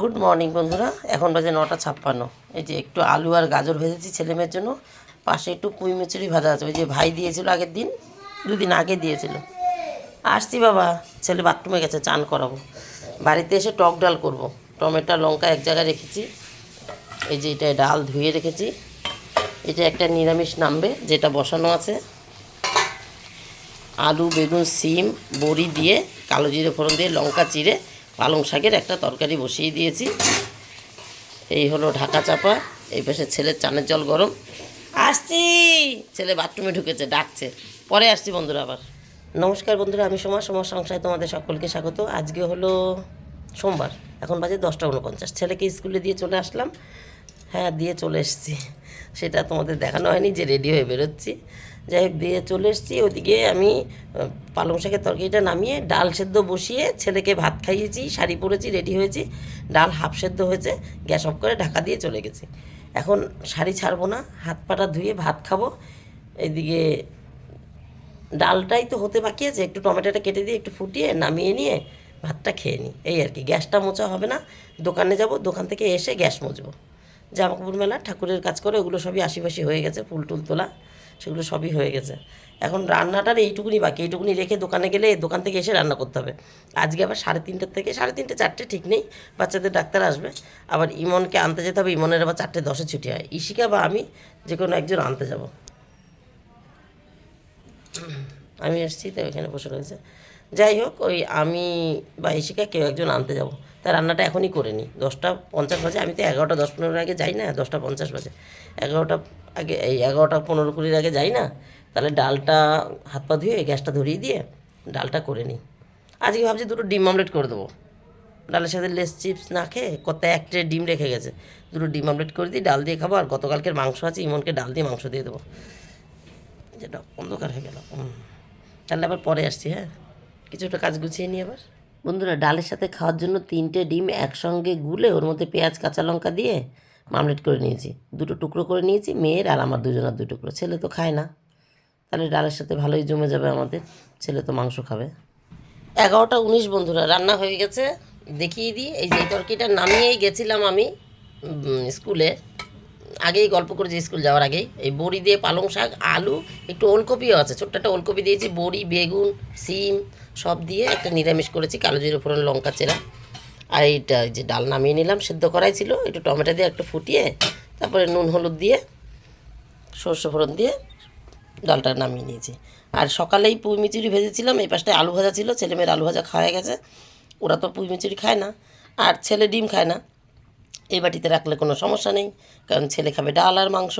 Good morning বন্ধুরা। এখন বাজে নটা ছাপ্পান্ন। এই যে একটু আলু আর গাজর ভেজেছি ছেলে মেয়ের জন্য। পাশে একটু পুঁই মুচুরি ভাজা আছে। ওই যে ভাই দিয়েছিল আগের দিন, দুদিন আগে দিয়েছিল। আসছি বাবা। ছেলে বাথরুমে গেছে, চান করাবো। বাড়িতে এসে টক ডাল করব। টমেটো, লঙ্কা এক জায়গায় রেখেছি। এই যে এটা ডাল ধুয়ে রেখেছি। এটা একটা নিরামিষ নামবে, যেটা বসানো আছে। আলু, বেগুন, সিম, বড়ি দিয়ে কালো জিরে, ফোড়ন দিয়ে লঙ্কা চিড়ে পালং শাকের একটা তরকারি বসিয়ে দিয়েছি। এই হলো ঢাকা চাপা, এই পাশে ছেলের চানের জল গরম। আসছি! ছেলে বাথরুমে ঢুকেছে, ডাকছে। পরে আসছি বন্ধুরা আবার। নমস্কার বন্ধুরা, আমি সময় সময় সংসারে তোমাদের সকলকে স্বাগত। আজকে হলো সোমবার, এখন বাজে দশটা উনপঞ্চাশ। ছেলেকে স্কুলে দিয়ে চলে আসলাম। হ্যাঁ দিয়ে চলে এসেছি। সেটা তোমাদের দেখানো হয়নি যে রেডি হয়ে বেরোচ্ছি। যাই হোক, দিয়ে চলে এসেছি। ওদিকে আমি পালং শাকের তরকারিটা নামিয়ে ডাল সেদ্ধ বসিয়ে ছেলেকে ভাত খাইয়েছি, শাড়ি পরেছি, রেডি হয়েছি। ডাল হাফ সেদ্ধ হয়েছে, গ্যাস অফ করে ঢাকা দিয়ে চলে গেছি। এখন শাড়ি ছাড়বো না, হাত পাটা ধুয়ে ভাত খাব। এদিকে ডালটাই তো হতে বাকি আছে, একটু টমেটোটা কেটে দিয়ে একটু ফুটিয়ে নামিয়ে নিয়ে ভাতটা খেয়ে নিই। এই আর কি, গ্যাসটা মোচা হবে না। দোকানে যাব, দোকান থেকে এসে গ্যাস মুছবো। জামা কাপড় মেলা, ঠাকুরের কাজ করে, ওগুলো সবই আশিপাশি হয়ে গেছে, ফুল টুল তোলা। সেগুলো সবই হয়ে গেছে। এখন রান্নাটার এইটুকুনি বাকি, এইটুকুনি রেখে দোকানে গেলে দোকান থেকে এসে রান্না করতে হবে। আজকে আবার সাড়ে তিনটের থেকে, সাড়ে তিনটে, চারটে ঠিক নেই, বাচ্চাদের ডাক্তার আসবে। আবার ইমনকে আনতে যেতে হবে, ইমনের আবার চারটে দশে ছুটি হয়। ইশিকা বা আমি যে কোনো একজন আনতে যাব। আমি এসেছি তো ওইখানে বসে রয়েছে। যাই হোক, ওই আমি বা ইশিকা কেউ একজন আনতে যাব। তা রান্নাটা এখনই করে নিই। দশটা পঞ্চাশ বাজে, আমি তো এগারোটা দশ পনেরোর আগে যাই না, দশটা পঞ্চাশ বাজে। এগারোটা আগে, এই এগারোটা পনেরো কুড়ির আগে যাই না, তাহলে ডালটা হাত পা ধুয়ে গ্যাসটা ধরিয়ে দিয়ে ডালটা করে নিই। আজকে ভাবছি দুটো ডিম অমলেট করে দেবো। ডালের সাথে লেস চিপস না খেয়ে কত এক ট্রে ডিম রেখে গেছে। দুটো ডিম অমলেট করে দিই ডাল দিয়ে খাব, আর গতকালকের মাংস আছে, ইমনকে ডাল দিয়ে মাংস দিয়ে দেবো। যেটা অন্ধকার হয়ে গেল। তাহলে আবার পরে আসছি হ্যাঁ? কিছুটা কাজ গুছিয়ে নিই আবার? বন্ধুরা, ডালের সাথে খাওয়ার জন্য তিনটে ডিম একসঙ্গে গুলে ওর মধ্যে পেঁয়াজ, কাঁচা লঙ্কা দিয়ে মামলেট করে নিয়েছি। দুটো টুকরো করে নিয়েছি, মেয়ের আর আমার দুজনের দুই টুকরো। ছেলে তো খায় না। তাহলে ডালের সাথে ভালোই জমে যাবে আমাদের। ছেলে তো মাংস খাবে। এগারোটা উনিশ বন্ধুরা, রান্না হয়ে গেছে। দেখিয়ে দিই, এই যে এই তরকারিটা নামিয়েই গেছিলাম আমি স্কুলে। আগেই গল্প করেছি স্কুল যাওয়ার আগেই, এই বড়ি দিয়ে পালং শাক, আলু, একটু ওলকপিও আছে, ছোট্ট একটা ওলকপি দিয়েছি, বড়ি, বেগুন, সিম, সব দিয়ে একটা নিরামিষ করেছি, কালো জিরে ফোড়ন, লঙ্কা, চেরা। আর এইটা যে ডাল নামিয়ে নিলাম, সেদ্ধ করাই ছিল, একটু টমেটো দিয়ে একটু ফুটিয়ে, তারপরে নুন, হলুদ দিয়ে, সর্ষে ফোড়ন দিয়ে ডালটা নামিয়ে নিয়েছি। আর সকালেই পুঁই মিচুরি ভেজেছিলাম, এই পাশটায় আলু ভাজা ছিল, ছেলেমেয়ের আলু ভাজা খাওয়া গেছে, ওরা তো পুঁই মিচুরি খায় না, আর ছেলে ডিম খায় না এই বাটিতে রাখলে কোনো সমস্যা নেই কারণ ছেলে খাবে ডাল আর মাংস।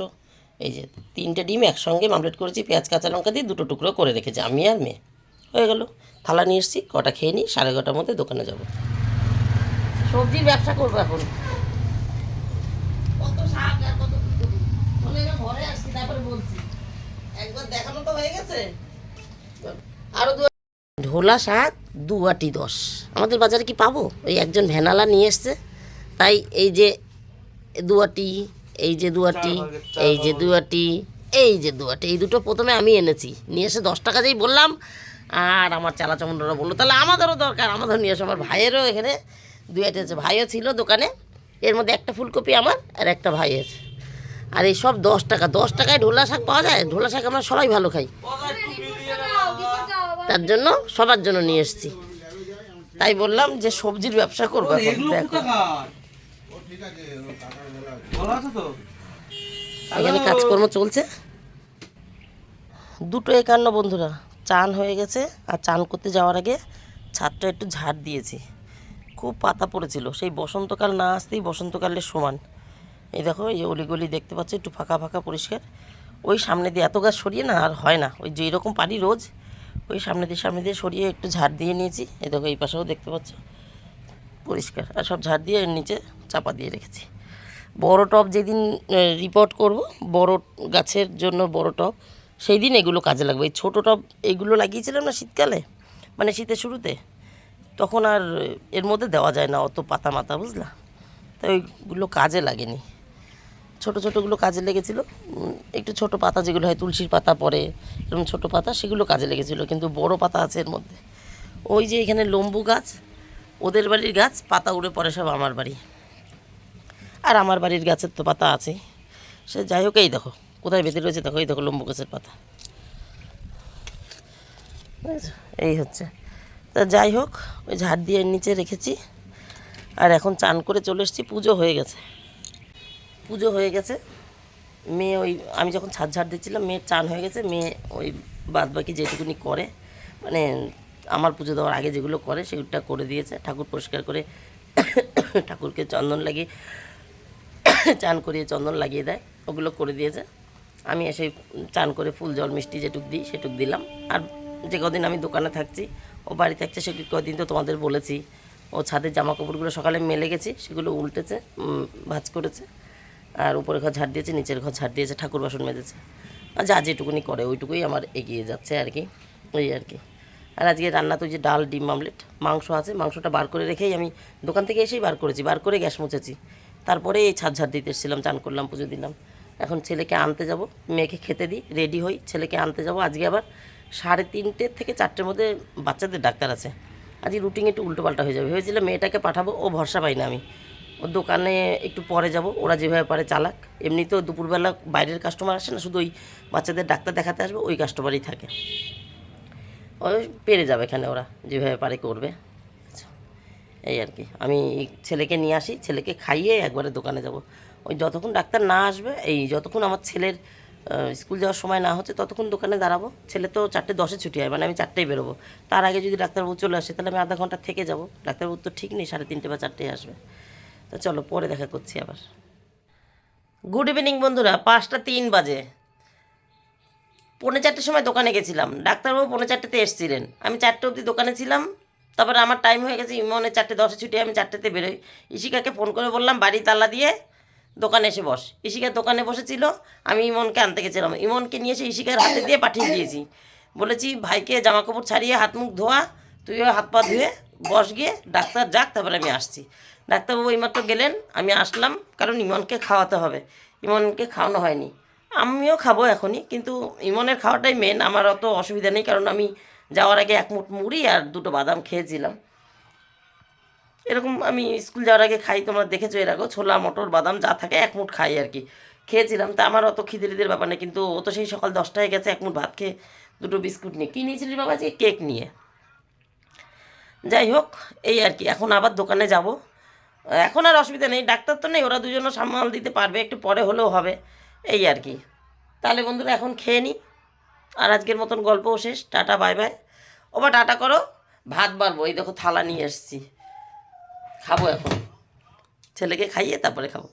এই যে তিনটে ডিম একসঙ্গে মামলেট করেছি পেঁয়াজ কাঁচা লঙ্কা দিয়ে দুটো টুকরো করে রেখেছি আমি আর মেয়ে। হয়ে গেল থালা নিয়ে এসেছি কটা খেয়ে নিই সাড়ে কটার মধ্যে দোকানে যাব। সবজির ব্যবসা করব এখন। কত শাক আর কত কি করব? বলে এবার ঘরে আসছি তারপরে বলছি। একবার দেখানো তো হয়ে গেছে। আরও দু ঢোলা শাক দু আটি দশ। আমাদের বাজারে কি পাবো? ওই একজন ভ্যানালা নিয়ে এসছে। তাই এই যে দুয়াটি এই যে দুয়াটি এই যে দুয়াটি এই যে দুয়াটি এই দুটো প্রথমে আমি এনেছি। নিয়ে এসে দশ টাকা যেই বললাম আর আমার চালা চামুন্ডরা বলল তাহলে আমাদেরও দরকার আমাদের নিয়ে এসো। আমার ভাইয়েরও এখানে দুয়াটি আছে। ভাইও ছিল দোকানে এর মধ্যে একটা ফুলকপি আমার আর একটা ভাইয়ের। আর এই সব দশ টাকা দশ টাকায় ঢোলা শাক পাওয়া যায়? ঢোলা শাক আমরা সবাই ভালো খাই। তার জন্য সবার জন্য নিয়ে এসেছি। তাই বললাম যে সবজির ব্যবসা করব এখন। দেখো। এখানে কাজকর্ম চলছে। দুটো একান্ন বন্ধুরা চান হয়ে গেছে আর চান করতে যাওয়ার আগে ছাদটা একটু ঝাড় দিয়েছি। খুব পাতা পড়েছিল সেই বসন্তকাল না আসতেই বসন্তকালের সমান। এই দেখো এই অলিগলি দেখতে পাচ্ছ একটু ফাঁকা ফাঁকা পরিষ্কার। ওই সামনে দিয়ে এত গাছ সরিয়ে না আর হয় না ওই যেই রকম পারি রোজ ওই সামনে দিয়ে সামনে দিয়ে সরিয়ে একটু ঝাড় দিয়ে নিয়েছি। এই দেখো এই পাশেও দেখতে পাচ্ছ। পরিষ্কার। আর সব ঝাড় দিয়ে এর নিচে চাপা দিয়ে রেখেছি। বড় টব যেদিন রিপোর্ট করব, বড় গাছের জন্য বড় টব সেই দিন এগুলো কাজে লাগবে। এই ছোটো টব এগুলো লাগিয়েছিলাম না শীতকালে? মানে শীতের শুরুতে। তখন আর এর মধ্যে দেওয়া যায় না, অত পাতা মাতা, বুঝলা? তাই ওইগুলো কাজে লাগেনি। ছোটো ছোটোগুলো কাজে লেগেছিলো। একটু ছোট পাতা যেগুলো হয়, তুলসীর পাতা পরে, এরকম ছোটো পাতা, সেগুলো কাজে লেগেছিলো। কিন্তু বড় পাতা আছে এর মধ্যে। ওই যে এখানে লম্বু গাছ ওদের বাড়ির গাছ, পাতা উড়ে পড়ে সব আমার বাড়ি। আর আমার বাড়ির গাছের তো পাতা আছেই সে যাই হোক, এই দেখো, কোথায় বেঁধে রয়েছে দেখো, এই দেখো লম্বু গাছের পাতা। এই হচ্ছে। তা যাই হোক, ওই ঝাড় দিয়ে নিচে রেখেছি। আর এখন চান করে চলে এসেছি, পুজো হয়ে গেছে। পুজো হয়ে গেছে। মেয়ে ওই, আমি যখন ছাদ ঝাড় দিচ্ছিলাম, মেয়ের চান হয়ে গেছে, মেয়ে ওই বাদ বাকি যেটুকুনি করে মানে আমার পুজো দেওয়ার আগে যেগুলো করে সেগুলোটা করে দিয়েছে। ঠাকুর পরিষ্কার করে ঠাকুরকে চন্দন লাগিয়ে চান করিয়ে চন্দন লাগিয়ে দেয়, ওগুলো করে দিয়েছে। আমি এসে চান করে ফুল, জল, মিষ্টি যেটুক দিই সেটুক দিলাম। আর যে কদিন আমি দোকানে থাকছি, ও বাড়ি থাকছে সে কদিন তো তোমাদের বলেছি। ও ছাদের জামা কাপড়গুলো সকালে মেলে গেছি, সেগুলো উল্টেছে ভাঁজ করেছে। আর উপরে ঘর ঝাড় দিয়েছে, নিচের ঘর ঝাড় দিয়েছে, ঠাকুর বাসন মেজেছে। আর যা যেটুকুনি করে ওইটুকুই আমার এগিয়ে যাচ্ছে আর কি ওই আর কি। আর আজকে রান্না তো যে ডাল, ডিম আমলেট মাংস আছে। মাংসটা বার করে রেখেই আমি দোকান থেকে এসেই বার করেছি, বার করে গ্যাস মুছেছি। তারপরে এই ছাদ ঝাড় দিতে এসেছিলাম, চান করলাম, পুজো দিলাম। এখন ছেলেকে আনতে যাব, মেয়েকে খেতে দিই, রেডি হই, ছেলেকে আনতে যাব। আজকে আবার সাড়ে তিনটে থেকে চারটের মধ্যে বাচ্চাদের ডাক্তার আছে। আজকে রুটিন একটু উল্টোপাল্টা হয়ে যাবে। ভেবেছিলাম মেয়েটাকে পাঠাবো, ও ভরসা পাই না আমি। ওর দোকানে একটু পরে যাব, ওরা যেভাবে পারে চালাক। এমনিতেও দুপুরবেলা বাইরের কাস্টমার আসে না, শুধু ওই বাচ্চাদের ডাক্তার দেখাতে আসবে, ওই কাস্টমারই থাকে। পেরে যাবে এখানে ওরা যেভাবে পারে করবে। আচ্ছা, এই আর কি। আমি ছেলেকে নিয়ে আসি ছেলেকে খাইয়ে একবারে দোকানে যাব। ওই যতক্ষণ ডাক্তার না আসবে এই যতক্ষণ আমার ছেলের স্কুল যাওয়ার সময় না হচ্ছে ততক্ষণ দোকানে দাঁড়াবো। ছেলে তো চারটে দশে ছুটি হয় মানে আমি চারটেই বেরোবো। তার আগে যদি ডাক্তারবাবু চলে আসে তাহলে আমি আধা ঘণ্টা থেকে যাব। ডাক্তারবাবু তো ঠিক নেই সাড়ে তিনটে বা চারটেই আসবে। তো চলো পরে দেখা করছি আবার। গুড ইভিনিং বন্ধুরা পাঁচটা তিন বাজে। পৌনে চারটের সময় দোকানে গেছিলাম। ডাক্তারবাবু পৌনে চারটেতে এসেছিলেন। আমি চারটে অবধি দোকানে ছিলাম। তারপরে আমার টাইম হয়ে গেছে ইমনে চারটে দশে ছুটি, আমি চারটেতে বেরোই। ইশিকাকে ফোন করে বললাম, বাড়ি তালা দিয়ে দোকানে এসে বস। ইশিকা দোকানে বসেছিল, আমি ইমনকে আনতে গেছিলাম। ইমনকে নিয়ে এসে ইশিকার হাতে দিয়ে পাঠিয়ে দিয়েছি। বলেছি, ভাইকে জামা কাপড় ছাড়িয়ে হাত মুখ ধোয়া তুইও হাত পা ধুয়ে বস গিয়ে, ডাক্তার যাক, তারপরে আমি আসছি। ডাক্তারবাবু এইমাত্র গেলেন, আমি আসলাম, কারণ ইমনকে খাওয়াতে হবে। ইমনকে খাওয়ানো হয়নি। আমিও খাব এখনই, কিন্তু ইমনের খাওয়াটাই মেন আমার অত অসুবিধা নেই, কারণ আমি যাওয়ার আগে এক মুঠ মুড়ি আর দুটো বাদাম খেয়েছিলাম। এরকম আমি স্কুল যাওয়ার আগে খাই, তোমরা দেখেছ এর আগেও, ছোলা, মটর, বাদাম, যা থাকে এক মুঠ খাই আর কি। খেয়েছিলাম, তা আমার অত খিদেরিদের ব্যাপার নেই, কিন্তু ও তো সেই সকাল দশটায় গেছে, এক মুঠ ভাত খেয়ে দুটো বিস্কুট নিয়ে। কী নিয়েছিলি বাবা যে কেক নিয়ে। যাই হোক, এই আর কি, এখন আবার দোকানে যাব। এখন আর অসুবিধা নেই, ডাক্তার তো নেই, ওরা দুজনও সামাল দিতে পারবে, একটু পরে হলেও হবে। এই আর কি। তাহলে বন্ধুরা এখন খেয়ে নিই আর আজকের মতন গল্পও শেষ। Tata, bye bye. ও বা টাটা করো। ভাত বাড়বো এই দেখো থালা নিয়ে এসছি। খাব এখন। ছেলেকে খাইয়ে তারপরে খাব।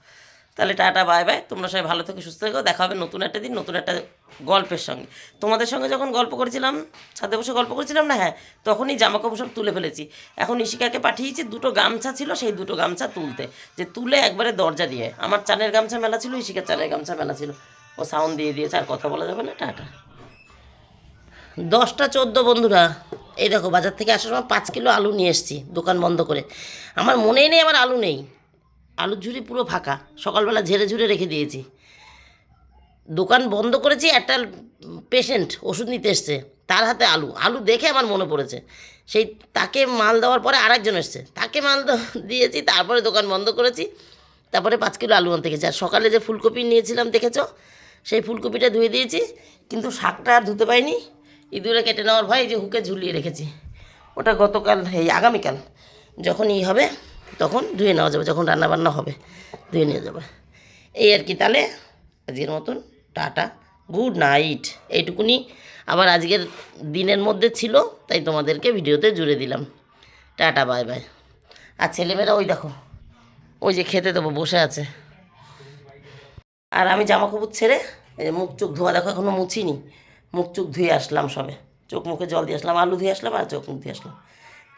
তাহলে টাটা, বাই বাই। তোমরা সবাই ভালো থেকে, সুস্থ থেকো। দেখা হবে নতুন একটা দিন, নতুন একটা গল্পের সঙ্গে। তোমাদের সঙ্গে যখন গল্প করেছিলাম, ছাদে বসে গল্প করেছিলাম না? হ্যাঁ তখনই জামা কাপড় সব তুলে ফেলেছি। এখন ইশিকাকে পাঠিয়েছি দুটো গামছা ছিল, সেই দুটো গামছা তুলতে। যে তুলে একবারে দরজা দিয়ে। আমার চানের গামছা মেলা ছিল ইশিকার চানের গামছা মেলা ছিল। ও সাউন্ড দিয়ে দিয়েছে, আর কথা বলা যাবে না? টাটা। দশটা চোদ্দ, বন্ধুরা। এই দেখো, বাজার থেকে আসার সময় পাঁচ কিলো আলু নিয়ে এসেছি, দোকান বন্ধ করে। আমার মনেই নেই, আমার আলু নেই। আলুর ঝুড়ি পুরো ফাঁকা। সকালবেলা ঝেড়ে ঝুড়ে রেখে দিয়েছি। দোকান বন্ধ করেছি, একটা পেশেন্ট ওষুধ নিতে এসছে, তার হাতে আলু। আলু দেখে আমার মনে পড়েছে। সেই তাকে মাল দেওয়ার পরে আরেকজন এসছে। তাকে মাল দিয়েছি, তারপরে দোকান বন্ধ করেছি, তারপরে পাঁচ কিলো আলু আনতে গেছি। আর সকালে যে ফুলকপি নিয়েছিলাম, দেখেছ? সেই ফুলকপিটা ধুয়ে দিয়েছি, কিন্তু শাকটা আর ধুতে পাইনি ইঁদুরে কেটে নেওয়ার ভয় যে হুকে ঝুলিয়ে রেখেছি। ওটা গতকাল, এই আগামীকাল যখন ই হবে তখন ধুয়ে নেওয়া যাবে, যখন রান্না বান্না হবে, ধুয়ে নিয়ে যাবে। এই আর কি, তাহলে আজকের মতন, টাটা, গুড নাইট। এইটুকুনি আবার আজকের দিনের মধ্যে ছিল, তাই তোমাদেরকে ভিডিওতে জুড়ে দিলাম। Tata, bye bye. আর ছেলেমেয়েরা, ওই দেখো, ওই যে খেতে দেবো, বসে আছে। আর আমি জামা কাপড় ছেড়ে, এই যে মুখ চোখ ধোয়া, দেখো এখনও মুছিনি। মুখ চোখ ধুয়ে আসলাম সবে। চোখ মুখে জল দিয়ে আসলাম, আলু ধুয়ে আসলাম আর চোখ মুখ ধুয়ে আসলাম।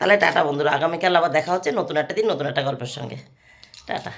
তাহলে টাটা বন্ধুরা, আগামীকাল আবার দেখা হচ্ছে নতুন একটা দিন, নতুন একটা গল্পের সঙ্গে। টাটা।